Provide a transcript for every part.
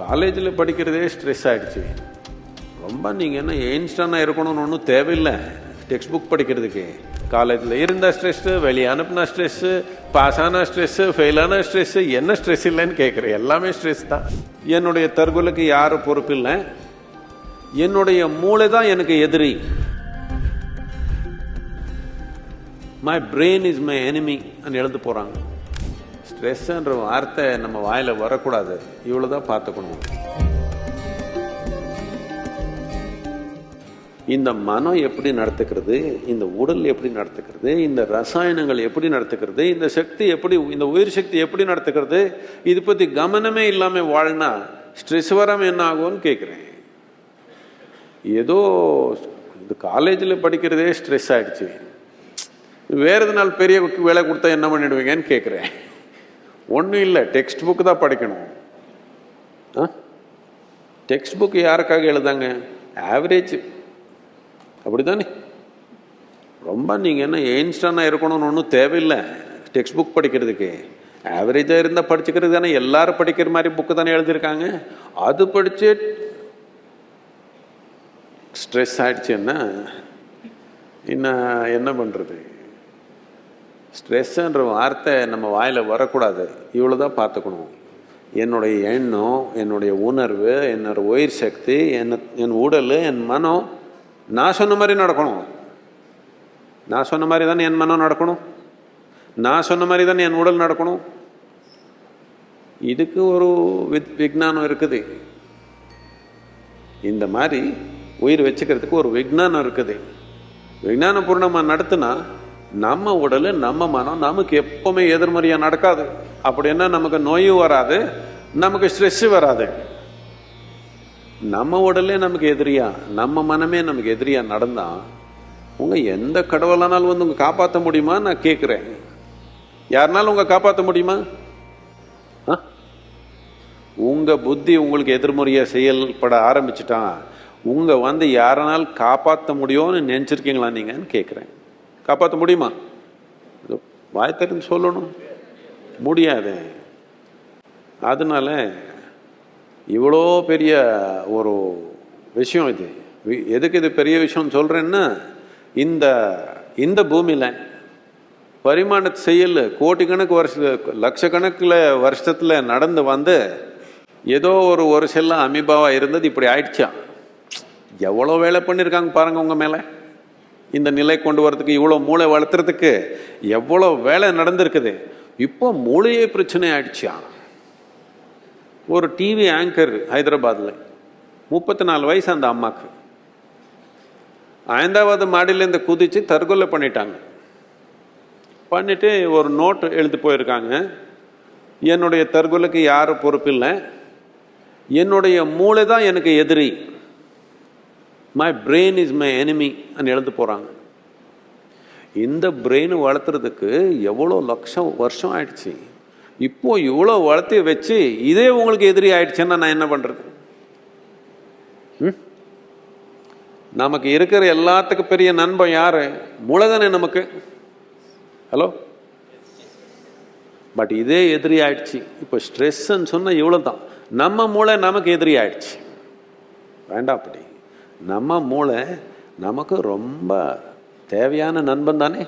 காலேஜில் படிக்கிறதே ஸ்ட்ரெஸ் ஆகிடுச்சு ரொம்ப நீங்கள் என்ன எயின்ஸ்டானாக இருக்கணும்னு ஒன்றும் தேவையில்லை. டெக்ஸ்ட் புக் படிக்கிறதுக்கு. காலேஜில் இருந்த ஸ்ட்ரெஸ்ஸு வெளியே அனுப்பின ஸ்ட்ரெஸ்ஸு பாஸ் ஆன ஸ்ட்ரெஸ்ஸு ஃபெயிலான ஸ்ட்ரெஸ்ஸு என்ன ஸ்ட்ரெஸ் இல்லைன்னு கேட்குறேன் எல்லாமே ஸ்ட்ரெஸ் தான். என்னுடைய தற்கொலைக்கு யாரும் பொறுப்பு இல்லை? என்னுடைய மூளை தான் எனக்கு எதிரி. My brain is my enemy ன்னு எழுந்து போகிறாங்க ஸ்ட்ரெஸ்ன்ற வார்த்தை நம்ம வாயில் வரக்கூடாது. இவ்வளோ தான் பார்த்துக்கணும். இந்த மனம் எப்படி நடத்துக்கிறது இந்த உடல் எப்படி நடத்துக்கிறது இந்த ரசாயனங்கள் எப்படி நடத்துக்கிறது இந்த சக்தி எப்படி இந்த உயிர் சக்தி எப்படி நடத்துக்கிறது இது பற்றி கவனமே இல்லாமல் வாழ்னா ஸ்ட்ரெஸ் வராமல் என்ன ஆகும்னு கேட்குறேன் ஏதோ இந்த காலேஜில் படிக்கிறதே ஸ்ட்ரெஸ் ஆயிடுச்சு. வேறு எதனால் பெரிய வேலை கொடுத்தா என்ன பண்ணிடுவீங்கன்னு கேட்குறேன் ஒன்றும் இல்லை டெக்ஸ்ட் புக் தான் படிக்கணும். ஆ? டெக்ஸ்ட் புக் யாருக்காக எழுதாங்க? ஆவரேஜ் அப்படிதானே ரொம்ப நீங்கள் என்ன எயின்ஸ்டானாக இருக்கணும்னு ஒன்றும் தேவையில்லை டெக்ஸ்ட் புக் படிக்கிறதுக்கு. ஆவரேஜாக இருந்தால் படிச்சுக்கிறது தானே எல்லாரும் படிக்கிற மாதிரி புக்கு தானே எழுதியிருக்காங்க. அது படித்து ஸ்ட்ரெஸ் ஆகிடுச்சுன்னா இன்னும் என்ன பண்ணுறது ஸ்ட்ரெஸ்ஸுன்ற வார்த்தை நம்ம வாயில் வரக்கூடாது. இவ்வளோ தான் பார்த்துக்கணும். என்னுடைய எண்ணம் என்னுடைய உணர்வு என்னோட உயிர் சக்தி என்ன என் உடல் என் மனம் நான் சொன்ன மாதிரி நடக்கணும். நான் சொன்ன மாதிரி தானே என் மனம் நடக்கணும்? நான் சொன்ன மாதிரி தானே என் உடல் நடக்கணும்? இதுக்கு ஒரு வித் விஜானம் இருக்குது. இந்த மாதிரி உயிர் வச்சுக்கிறதுக்கு ஒரு விஜானம் இருக்குது. விஜானபூர்ணமாக நடத்துனா நம்ம உடல் நம்ம மனம் நமக்கு எப்பவுமே எதிர்மறையாக நடக்காது. அப்படின்னா நமக்கு நோயும் வராது நமக்கு ஸ்ட்ரெஸ்ஸு வராது. நம்ம உடலே நமக்கு எதிரியா நம்ம மனமே நமக்கு எதிரியா நடந்தா உங்க எந்த கடவுளானாலும் வந்து உங்க காப்பாற்ற முடியுமா? நான் கேட்குறேன் யாருனாலும் உங்க காப்பாற்ற முடியுமா? ஆ? உங்க புத்தி உங்களுக்கு எதிர்மறையா செயல்பட ஆரம்பிச்சிட்டான் உங்க வந்து யாரனால் காப்பாற்ற முடியும்னு நினைச்சிருக்கீங்களா நீங்கன்னு கேட்குறேன் காப்பாற்ற முடியுமா? வாய் தெரிஞ்சு சொல்லணும். முடியாது. அதனால இவ்வளோ பெரிய ஒரு விஷயம் இது. வி- எதுக்கு இது பெரிய விஷயம் சொல்கிறேன்னா இந்த இந்த பூமியில் பரிமாண செயல் கோடிக்கணக்கு வருஷ லட்சக்கணக்கில் வருஷத்தில் நடந்து வந்து ஏதோ ஒரு ஒரு செல்லாம் அமீபாவாக இருந்தது இப்படி ஆயிடுச்சா? எவ்வளோ வேலை பண்ணியிருக்காங்க பாருங்கள் உங்கள் மேலே. இந்த நிலை கொண்டு வரதுக்கு இவ்வளோ மூளை வளர்த்துறதுக்கு எவ்வளோ வேலை நடந்திருக்குது. இப்போ மூளையே பிரச்சனை ஆயிடுச்சா. ஒரு டிவி ஆங்கர் ஹைதராபாத்தில் முப்பத்தி நாலு வயசு அந்த அம்மாவுக்கு ஐந்தாவது மாடியிலேருந்து குதித்து தற்கொலை பண்ணிட்டாங்க. பண்ணிவிட்டு ஒரு நோட் எழுதி போயிருக்காங்க. என்னுடைய தற்கொலைக்கு யாரும் பொறுப்பில்லை. என்னுடைய மூளை தான் எனக்கு எதிரி. My brain is my enemy ன்னு எழுந்து போகிறாங்க இந்த பிரெயின் வளர்த்துறதுக்கு எவ்வளோ லட்சம் வருஷம் ஆயிடுச்சு. இப்போ இவ்வளோ வளர்த்து வச்சு இதே உங்களுக்கு எதிரி ஆயிடுச்சுன்னா நான் என்ன பண்ணுறது நமக்கு இருக்கிற எல்லாத்துக்கும் பெரிய நண்பன் யார்? மூளை தானே நமக்கு. ஹலோ? பட் இதே எதிரி ஆயிடுச்சு. இப்போ ஸ்ட்ரெஸ்ன்னு சொன்னால் இவ்வளோ தான் நம்ம மூளை நமக்கு எதிரி ஆயிடுச்சு. வேண்டாம் அப்படி. நம்ம மூளை நமக்கு ரொம்ப தேவையான நண்பன் தானே?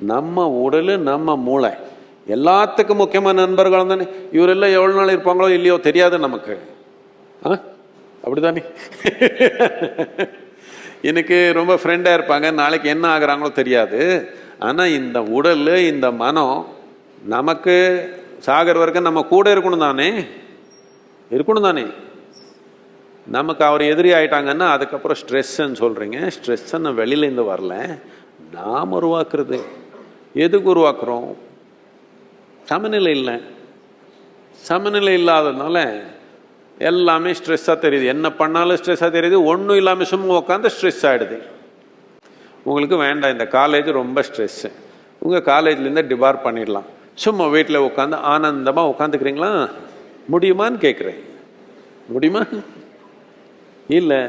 நம்ம உடல் நம்ம மூளை. எல்லாத்துக்கும் முக்கியமான நண்பர்கள் தானே? இவரெல்லாம் எவ்வளோ நாள் இருப்பாங்களோ இல்லையோ தெரியாது நமக்கு. ஆ? அப்படிதானே? எனக்கு ரொம்ப ஃப்ரெண்டாக இருப்பாங்க. நாளைக்கு என்ன ஆகுறாங்களோ தெரியாது. ஆனால் இந்த உடல் இந்த மனம் நமக்கு சாகர் வரைக்கும் நம்ம கூட இருக்கணும் தானே? இருக்கணும் தானே? நமக்கு அவர் எதிரி ஆயிட்டாங்கன்னா அதுக்கப்புறம் ஸ்ட்ரெஸ்ன்னு சொல்கிறீங்க ஸ்ட்ரெஸ்ஸுன்னு வெளியிலேருந்து வரல. நாம் உருவாக்குறது. எதுக்கு உருவாக்குறோம்? சமநிலை இல்லை. சமநிலை இல்லாததுனால எல்லாமே ஸ்ட்ரெஸ்ஸாக தெரியுது. என்ன பண்ணாலும் ஸ்ட்ரெஸ்ஸாக தெரியுது. ஒன்றும் இல்லாமல் சும்மா உட்காந்து ஸ்ட்ரெஸ் ஆகிடுது உங்களுக்கு வேண்டாம். இந்த காலேஜ் ரொம்ப ஸ்ட்ரெஸ்ஸு உங்கள் காலேஜ்லேருந்து டிபார் பண்ணிடலாம். சும்மா வீட்டில் உட்காந்து ஆனந்தமாக உட்காந்துக்கிறீங்களா முடியுமான்னு கேட்குறேன் முடியுமா? இல்லை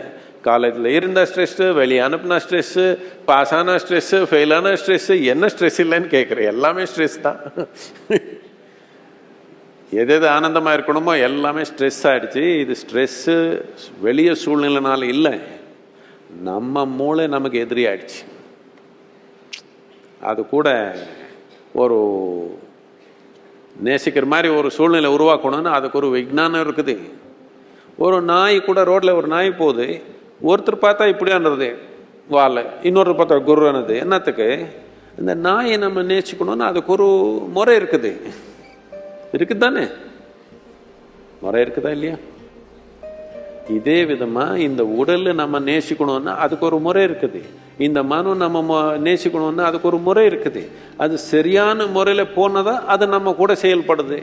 காலேஜில் இருந்த ஸ்ட்ரெஸ்ஸு வெளியே அனுப்பின ஸ்ட்ரெஸ்ஸு பாஸ் ஆன ஸ்ட்ரெஸ்ஸு ஃபெயிலான ஸ்ட்ரெஸ்ஸு என்ன ஸ்ட்ரெஸ் இல்லைன்னு கேட்குறேன் எல்லாமே ஸ்ட்ரெஸ் தான். எது எது ஆனந்தமாக இருக்கணுமோ எல்லாமே ஸ்ட்ரெஸ் ஆகிடுச்சு இது ஸ்ட்ரெஸ்ஸு வெளியே சூழ்நிலைனால இல்லை. நம்ம மூளை நமக்கு எதிரி ஆயிடுச்சு. அது கூட ஒரு நேசிக்கிற மாதிரி ஒரு சூழ்நிலை உருவாக்கணும்னு அதுக்கு ஒரு விஞ்ஞானம் இருக்குது. ஒரு நாய் கூட ரோட்டில் ஒரு நாய் போகுது. ஒருத்தர் பார்த்தா இப்படியான்றது வாழை இன்னொருத்தர் பார்த்தா குருவானது என்னத்துக்கு? இந்த நாயை நம்ம நேசிக்கணும்னு அதுக்கு ஒரு முறை இருக்குது. இருக்குது தானே முறை இருக்குதா இல்லையா? இதே விதமாக இந்த உடலை நம்ம நேசிக்கணும்னா அதுக்கு ஒரு முறை இருக்குது. இந்த மனு நம்ம நேசிக்கணும்னா அதுக்கு ஒரு முறை இருக்குது. அது சரியான முறையில் போனதா அது நம்ம கூட செயல்படுது.